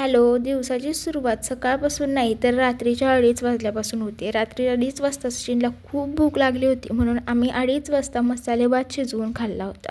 Hello दिवसाची सुरुवात सकाळपासून नाही तर रात्रीच्या अडीच वाजल्यापासून होते. रात्री अडीच वाजता सचिनला खूप भूक लागली होती म्हणून आम्ही अडीच वाजता मसाले भात शिजवून खाल्ला होता.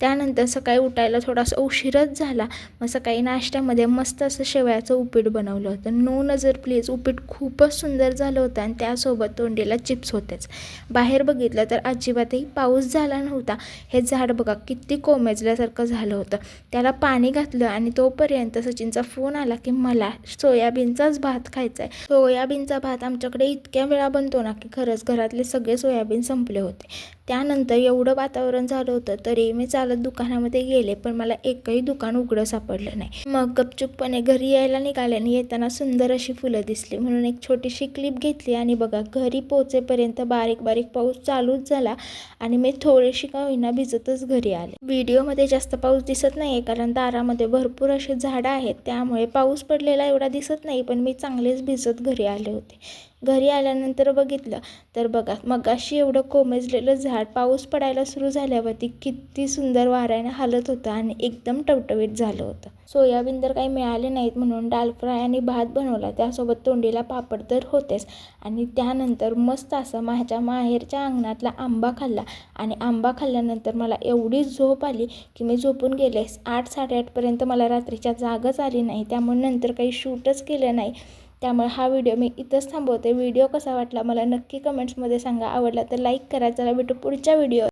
त्यानंतर सकाळी उठायला थोडासा उशीरच झाला. मग सकाळी नाश्त्यामध्ये मस्त असं शेवयाचं उपीट बनवलं होतं. नो नजर प्लीज. उपीट खूपच सुंदर झालं होतं आणि त्यासोबत तोंडीला चिप्स होतेच. बाहेर बघितलं तर अजिबातही पाऊस झाला नव्हता. हे झाड बघा किती कोमेजल्यासारखं झालं होतं. त्याला पाणी घातलं आणि तोपर्यंत सचिनचा फोन आला. की मला सोयाबीनचाच भात खायचा आहे सोयाबीनचा भात आमच्याकडे इतक्या वेळा बनतो ना की खरंच घरातले सगळे सोयाबीन संपले होते. त्यानंतर एवढं वातावरण झालं होतं तरी मी चालत दुकानामध्ये गेले पण मला एकही दुकान उघडं सापडलं नाही. मग गपचूपपणे घरी यायला निघाले आणि येताना सुंदर अशी फुलं दिसली. म्हणून एक छोटीशी क्लिप घेतली आणि बघा घरी पोचेपर्यंत बारीक बारीक पाऊस चालूच झाला आणि मी थोडीशी का होईना भिजतच घरी आले. व्हिडिओमध्ये जास्त पाऊस दिसत नाही कारण दारामध्ये भरपूर असे झाडं आहेत त्यामुळे पाऊस पडलेला एवढा दिसत नाही पण मी चांगलेच भिजत घरी आले होते. घरी आल्यानंतर बघितलं. तर बघा मगाशी एवढं कोमेजलेलं झाड पाऊस पडायला सुरू झाल्यावरती किती सुंदर वाऱ्याने हालत होतं आणि एकदम टवटवीत झालं होतं. सोयाबीन तर काही मिळाले नाहीत म्हणून डाल फ्राय आणि भात बनवला. त्यासोबत तोंडीला पापड तर होतेच. आणि त्यानंतर मस्त असं माझ्या माहेरच्या अंगणातला आंबा खाल्ला. आणि आंबा खाल्ल्यानंतर मला एवढी झोप आली की मी झोपून गेले. आठ साडेआठपर्यंत मला रात्रीच्या जागच आली नाही. त्यामुळे नंतर काही शूटच केलं नाही. त्यामुळे हा व्हिडिओ मी इथंच थांबवते. व्हिडिओ कसा वाटला मला नक्की कमेंट्समध्ये सांगा. आवडला तर लाईक करा. चला भेटू पुढच्या व्हिडिओ